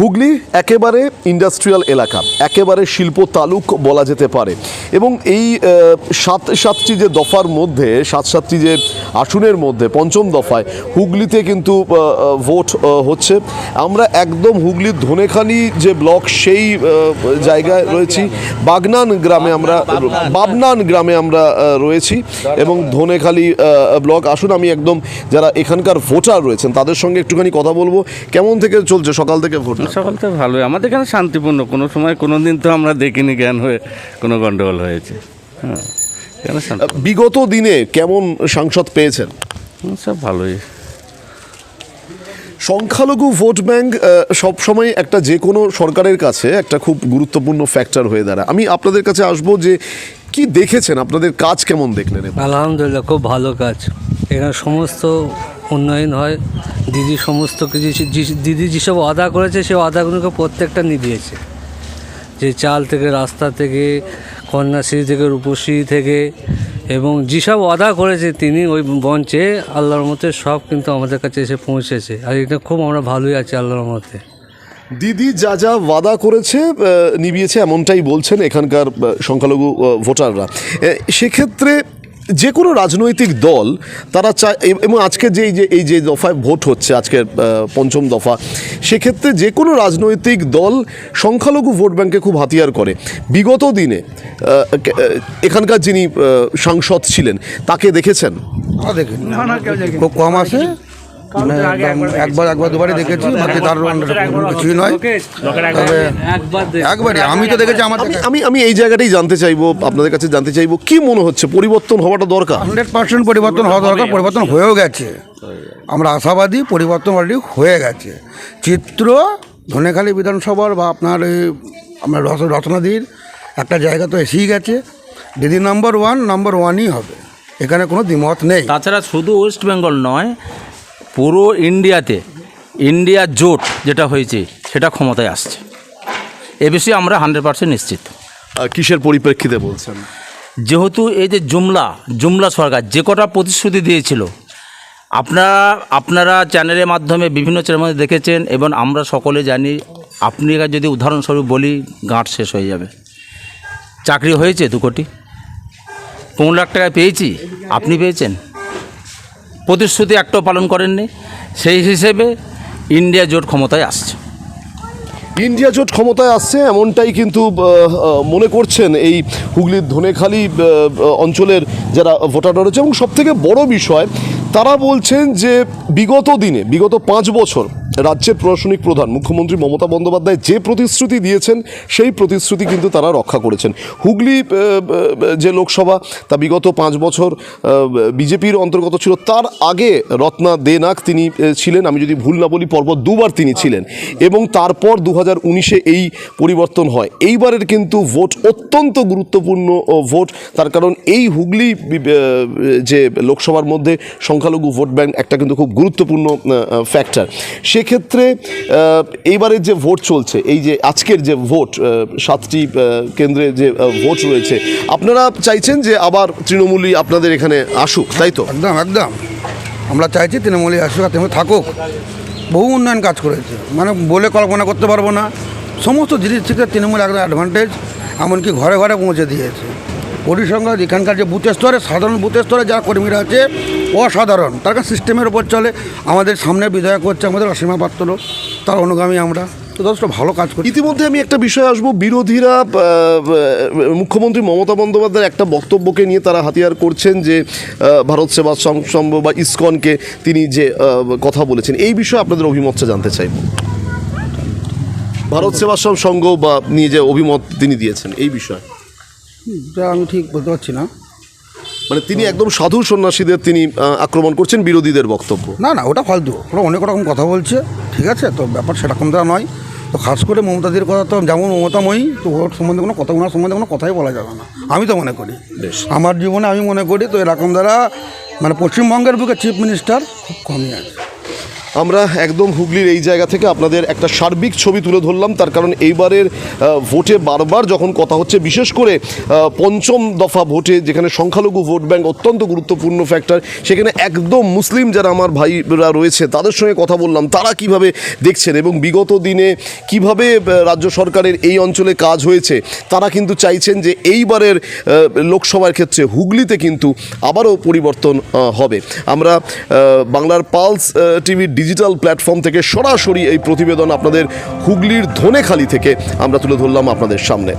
হুগলি একেবারে ইন্ডাস্ট্রিয়াল এলাকা, একেবারে শিল্প তালুক বলা যেতে পারে। এবং এই সাত, সাতটি যে দফার মধ্যে, সাত, সাতটি যে আসনের মধ্যে, পঞ্চম দফায় হুগলিতে কিন্তু ভোট হচ্ছে। আমরা একদম হুগলির ধনেখালি যে ব্লক, সেই জায়গায় রয়েছি। বাগনান গ্রামে আমরা, বাবনান গ্রামে আমরা রয়েছি এবং ধনেখালি ব্লক। আসুন আমি একদম যারা এখানকার ভোটার রয়েছেন, তাদের সঙ্গে একটুখানি কথা বলব। কেমন থেকে চলছে সকাল থেকে ভোট? সকাল তো ভালোই। আমাদের এখানে শান্তিপূর্ণ। কোনো সময় কোনো দিন তো আমরা দেখিনি জ্ঞান হয়ে কোনো গন্ডগোল হয়েছে। হ্যাঁ এখানে শান্তি। বিগত দিনে কেমন সাংসদ পেয়েছেন? হুম, সব ভালোই। সংখ্যালঘু ভোট ব্যাংক সব সময় একটা যে কোনো সরকারের কাছে একটা খুব গুরুত্বপূর্ণ ফ্যাক্টর হয়ে দাঁড়ায়। আমি আপনাদের কাছে আসব যে কি দেখেছেন? আপনাদের কাজ কেমন দেখলেন? এবার? আলহামদুলিল্লাহ খুব ভালো কাজ। এখানে সমস্ত উন্নয়ন হয়। দিদি সমস্ত কিছু দিদি যেসব আদা করেছে, সে আদাগুলোকে প্রত্যেকটা নিভিয়েছে। যে চাল থেকে, রাস্তা থেকে, কন্যাশ্রী থেকে, রূপশ্রী থেকে, এবং যেসব আদা করেছে তিনি ওই মঞ্চে, আল্লাহর মতে সব কিন্তু আমাদের কাছে এসে পৌঁছেছে। আর এটা খুব আমরা ভালোই আছি আল্লাহর মতে দিদি যা যা ওয়াদা করেছে নিবিয়েছে এমনটাই বলছেন এখানকার সংখ্যালঘু ভোটাররা। সেক্ষেত্রে যে কোনো রাজনৈতিক দল তারা চায় এবং আজকে যে এই যে এই যে দফায় ভোট হচ্ছে আজকের পঞ্চম দফা সেক্ষেত্রে যে কোনো রাজনৈতিক দল সংখ্যালঘু ভোট ব্যাংকে খুব হাতিয়ার করে। বিগত দিনে এখানকার যিনি সাংসদ ছিলেন তাকে দেখেছেন? খুব কম আসে মানে একবার একবার দুবারই দেখেছি বাকি তার কিছুই নয়। তবে একবারই আমি তো দেখেছি আমার আমি আমি আমি এই জায়গাটাই জানতে চাইব আপনাদের কাছে জানতে চাইব কি মনে হচ্ছে? পরিবর্তন হওয়াটা দরকার? হান্ড্রেড পার্সেন্ট পরিবর্তন হওয়া দরকার পরিবর্তন হয়েও গেছে। আমরা আশাবাদী পরিবর্তন অলরেডি হয়ে গেছে। চিত্র ধনেখালী বিধানসভার বা আপনার এই আপনার রস- রত্নাদির একটা জায়গা তো এসেই গেছে। দিদি নাম্বার ওয়ান নাম্বার ওয়ানই হবে। এখানে কোনো দ্বিমত নেই। তাছাড়া শুধু ওয়েস্ট বেঙ্গল নয় পুরো ইন্ডিয়াতে ইন্ডিয়া জোট যেটা হয়েছে সেটা ক্ষমতায় আসছে। এ বিষয়ে আমরা হান্ড্রেড পার্সেন্ট নিশ্চিত। কিসের পরিপ্রেক্ষিতে বলছেন? যেহেতু এই যে জুমলা জুমলা সরকার যে কটা প্রতিশ্রুতি দিয়েছিল আপনারা আপনারা চ্যানেলের মাধ্যমে বিভিন্ন চ্যানেলের দেখেছেন এবং আমরা সকলে জানি আপনি যদি উদাহরণস্বরূপ বলি গাঁট শেষ হয়ে যাবে। চাকরি হয়েছে দু কোটি। পনেরো লাখ টাকা পেয়েছি আপনি পেয়েছেন? প্রতিশ্রুতি একটাও পালন করেননি। সেই হিসেবে ইন্ডিয়া জোট ক্ষমতায় আসছে। ইন্ডিয়া জোট ক্ষমতায় আসছে, এমনটাই কিন্তু মনে করছেন এই হুগলির ধনেখালি অঞ্চলের যারা ভোটার রয়েছে। এবং সবথেকে বড় বিষয় তারা বলছেন যে বিগত দিনে, বিগত পাঁচ বছর রাজ্যের প্রশাসনিক প্রধান মুখ্যমন্ত্রী মমতা বন্দ্যোপাধ্যায় যে প্রতিশ্রুতি দিয়েছেন, সেই প্রতিশ্রুতি কিন্তু তারা রক্ষা করেছেন। হুগলি যে লোকসভা, তা বিগত পাঁচ বছর বিজেপির অন্তর্গত ছিল। তার আগে রত্না দেনাক তিনি ছিলেন, আমি যদি ভুল না বলি, পরপর দুবার তিনি ছিলেন। এবং তারপর দু হাজার উনিশে এই পরিবর্তন হয়। এইবারের কিন্তু ভোট অত্যন্ত গুরুত্বপূর্ণ ভোট। তার কারণ এই হুগলি যে লোকসভার মধ্যে সংখ্যালঘু ভোট ব্যাংক একটা কিন্তু খুব গুরুত্বপূর্ণ ফ্যাক্টর সেক্ষেত্রে এইবারের যে ভোট চলছে, এই যে আজকের যে ভোট সাতটি কেন্দ্রে যে ভোট রয়েছে, আপনারা চাইছেন যে আবার তৃণমূলই আপনাদের এখানে আসুক, তাই তো? একদম একদম। আমরা চাইছি তৃণমূলই আসুক আর তৃণমূল থাকুক। বহু উন্নয়ন কাজ করেছে। মানে বলে কল্পনা করতে পারব না। সমস্ত জিনিস থেকে তৃণমূল একদম অ্যাডভান্টেজ এমনকি ঘরে ঘরে পৌঁছে দিয়েছে। পরিসংখ্যান এখানকার যে বুথ স্তরে, সাধারণ বুথ স্তরে যারা কর্মীরা আছে, অসাধারণ। তার কাছে সিস্টেমের উপর চলে। আমাদের সামনে বিধায়ক হচ্ছে আমাদের অসীমা পাত্র। তার অনুগামী আমরা। যথেষ্ট ভালো কাজ করি। ইতিমধ্যে আমি একটা বিষয় আসব। বিরোধীরা মুখ্যমন্ত্রী মমতা বন্দ্যোপাধ্যায়ের একটা বক্তব্যকে নিয়ে তারা হাতিয়ার করছেন যে ভারত সেবা সং- সংঘ বা ইসকনকে তিনি যে কথা বলেছেন। এই বিষয়ে আপনাদের অভিমতটা জানতে চাইব। ভারত সেবাশ্রম সংঘ বা নিয়ে যে অভিমত তিনি দিয়েছেন, এই বিষয়ে। এটা আমি ঠিক বলতে পারছি না। মানে তিনি একদম সাধু সন্ন্যাসীদের তিনি আক্রমণ করছেন বিরোধীদের বক্তব্য। না না ওটা ফালতু। ওরা অনেক রকম কথা বলছে ঠিক আছে? তো ব্যাপার সেরকম তো নয়। তো খাস করে মমতাদির কথা তো যেমন মমতাময়ী তো ওর সম্বন্ধে কোনো কথা ওনার সম্বন্ধে কোনো কথাই বলা যাবে না। আমি তো মনে করি। বেশ। আমার জীবনে আমি মনে করি তো এরকম দ্বারা মানে পশ্চিমবঙ্গের বুকে চিফ মিনিস্টার খুব কমই আছে। আমরা একদম হুগলির এই জায়গা থেকে আপনাদের একটা সার্বিক ছবি তুলে ধরলাম। তার কারণ এইবারের ভোটে বারবার যখন কথা হচ্ছে, বিশেষ করে পঞ্চম দফা ভোটে যেখানে সংখ্যালঘু ভোট ব্যাংক অত্যন্ত গুরুত্বপূর্ণ ফ্যাক্টর সেখানে একদম মুসলিম যারা আমার ভাইরা রয়েছে, তাদের সঙ্গে কথা বললাম। তারা কীভাবে দেখছেন এবং বিগত দিনে কীভাবে রাজ্য সরকারের এই অঞ্চলে কাজ হয়েছে, তারা কিন্তু চাইছেন যে এইবারের লোকসভার ক্ষেত্রে হুগলিতে কিন্তু আবারও পরিবর্তন হবে। আমরা বাংলার পালস টিভির ডিজিটাল প্ল্যাটফর্ম থেকে সরাসরি এই প্রতিবেদন আপনাদের হুগলির ধনেখালি থেকে আমরা তুলে ধরলাম আপনাদের সামনে।